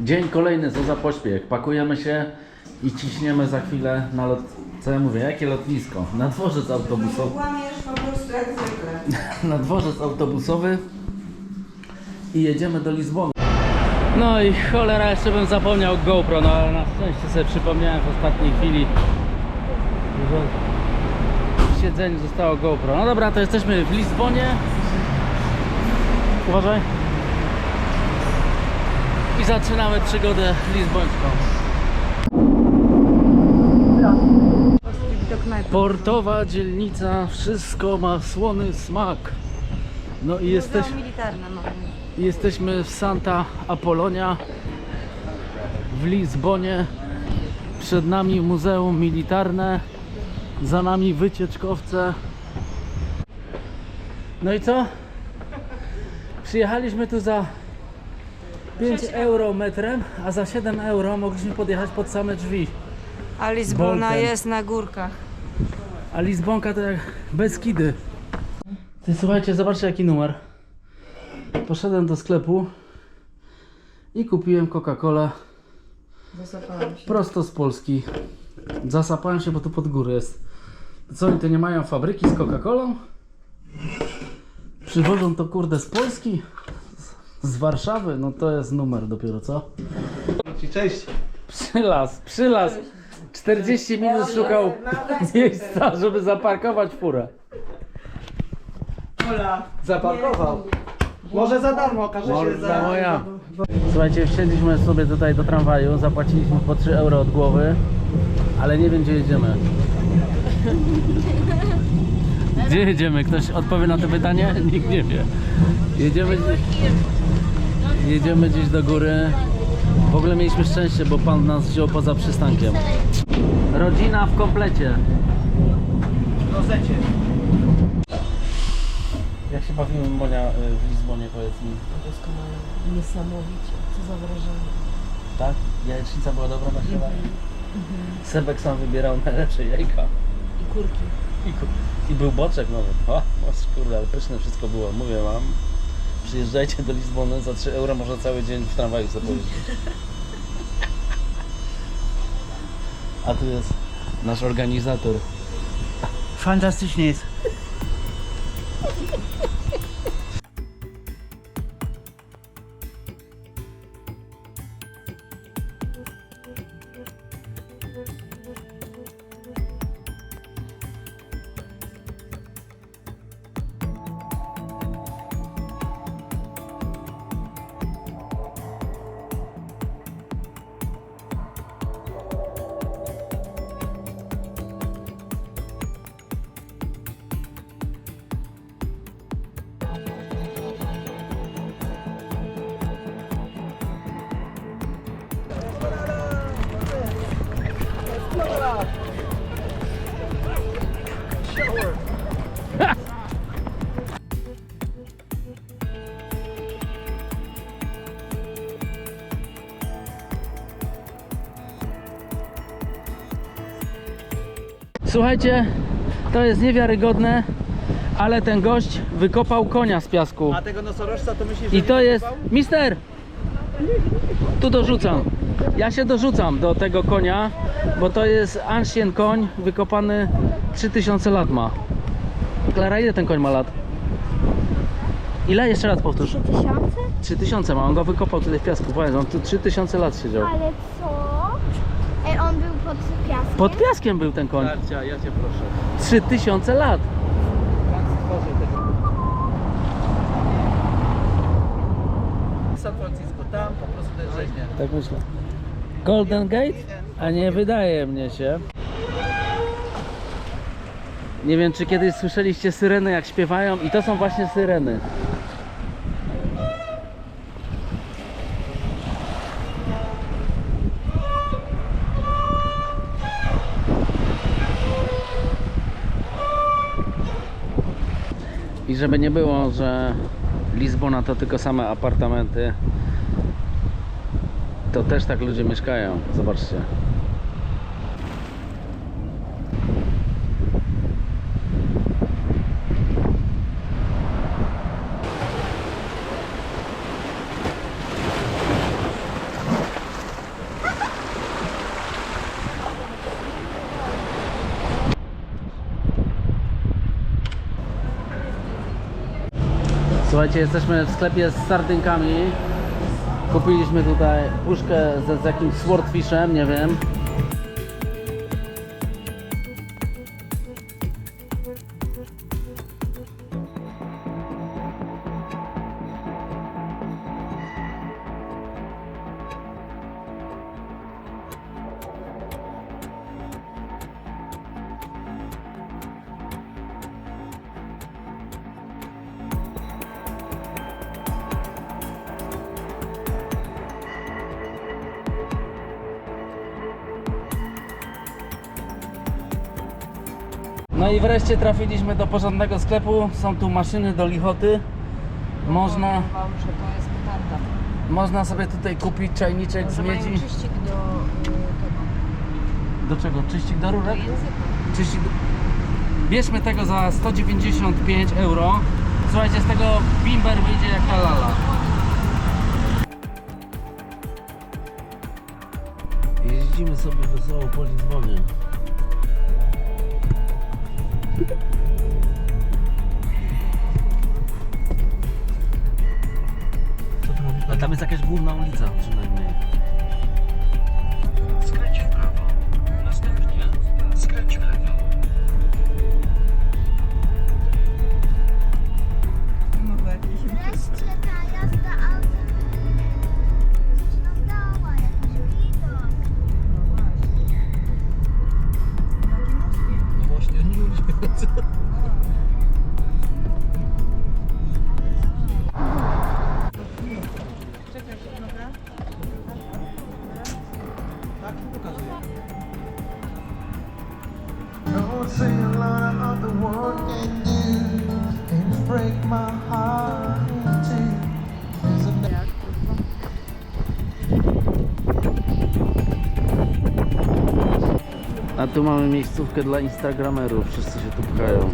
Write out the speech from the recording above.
Dzień kolejny, co za pośpiech. Pakujemy się i ciśniemy za chwilę na lot... Co ja mówię? Jakie lotnisko? Na dworzec autobusowy. Kłamiesz po prostu jak zwykle. Na dworzec autobusowy i jedziemy do Lizbony. No i cholera, jeszcze bym zapomniał GoPro, no ale na szczęście sobie przypomniałem w ostatniej chwili, że w siedzeniu zostało GoPro. No dobra, to jesteśmy w Lizbonie. Uważaj. Zaczynamy przygodę lizbońską. Portowa dzielnica, wszystko ma słony smak. No i jesteś, mamy. jesteśmy w Santa Apolonia w Lizbonie. Przed nami muzeum militarne, za nami wycieczkowce. No i co? Przyjechaliśmy tu za 5 euro metrem, a za 7 euro mogliśmy podjechać pod same drzwi. A Lizbona Boltem. jest na górkach. A Lizbonka to jak Beskidy. Ty słuchajcie, zobaczcie jaki numer. Poszedłem do sklepu i kupiłem Coca-Colę Zasapałam się. prosto z Polski. Zasapałem się, bo tu pod górę jest. Co oni tu nie mają fabryki z Coca-Colą? Przywożą to kurde z Polski? Z- Warszawy? No to jest numer dopiero, co? Cześć. Przylas, przylas. 40 minut szukał miejsca, żeby zaparkować furę. Zaparkował. Może za darmo, okaże się Morda za... moja. Słuchajcie, wsiedliśmy sobie tutaj do tramwaju, zapłaciliśmy po 3 euro od głowy, ale nie wiem gdzie jedziemy. Gdzie jedziemy? Ktoś odpowie na to pytanie? Nikt nie wie. Jedziemy gdzieś, jedziemy gdzieś do góry. W ogóle mieliśmy szczęście, bo pan nas wziął poza przystankiem. Rodzina w komplecie. W rozecie. Jak się bawimy Monia y, w Lizbonie, powiedz mi. Doskonale. Niesamowicie. Co za wrażenie. Tak? Jajecznica była dobra na śniadanie? Sebek sam wybierał najlepsze jajka. I kurki. I, ku- I był boczek nawet. O, o kurde, ale pyszne wszystko było. Mówię wam, przyjeżdżajcie do Lizbony, za 3 euro można cały dzień w tramwaju sobie. A tu jest nasz organizator. Fantastycznie jest. Słuchajcie, to jest niewiarygodne, ale ten gość wykopał konia z piasku. A tego nosorożca to myślisz, że I nie to jest. kupował? Mister! Tu dorzucam. Ja się dorzucam do tego konia, bo to jest ancient koń wykopany 3000 lat ma. Klara, ile ten koń ma lat? Ile? Jeszcze raz powtórz. tysiące? 3000 ma, on go wykopał tutaj w piasku. Powiedz, on tu 3000 lat siedział. Ale co? On był pod piaskiem? Pod piaskiem był ten koń. Darcia, ja cię proszę. 3000 lat. Pan stworzył tego. San Francisco, tam po prostu to jest rzeźnia. Tak myślę. Golden Gate? A nie wydaje mnie się. Nie wiem, czy kiedyś słyszeliście syreny jak śpiewają i to są właśnie syreny. Żeby nie było, że Lizbona to tylko same apartamenty, to też tak ludzie mieszkają. Zobaczcie. Słuchajcie, jesteśmy w sklepie z sardynkami. Kupiliśmy tutaj puszkę z, z jakimś swordfishem, nie wiem. No i wreszcie trafiliśmy do porządnego sklepu. Są tu maszyny do lichoty. Można, Powiem wam, że to jest petarda. można sobie tutaj kupić czajniczek z mają miedzi. czyścik do y, tego, Do czego? Czyścik do do rurek? języka. Czyścik do... Bierzmy tego za 195 euro. Słuchajcie, z tego bimber wyjdzie jak la lala. Jeździmy sobie wesoło po Lizbonie. Co tu mówisz? A tam jest jakaś główna ulica przynajmniej. A tu mamy miejscówkę dla instagramerów, wszyscy się tu pchają.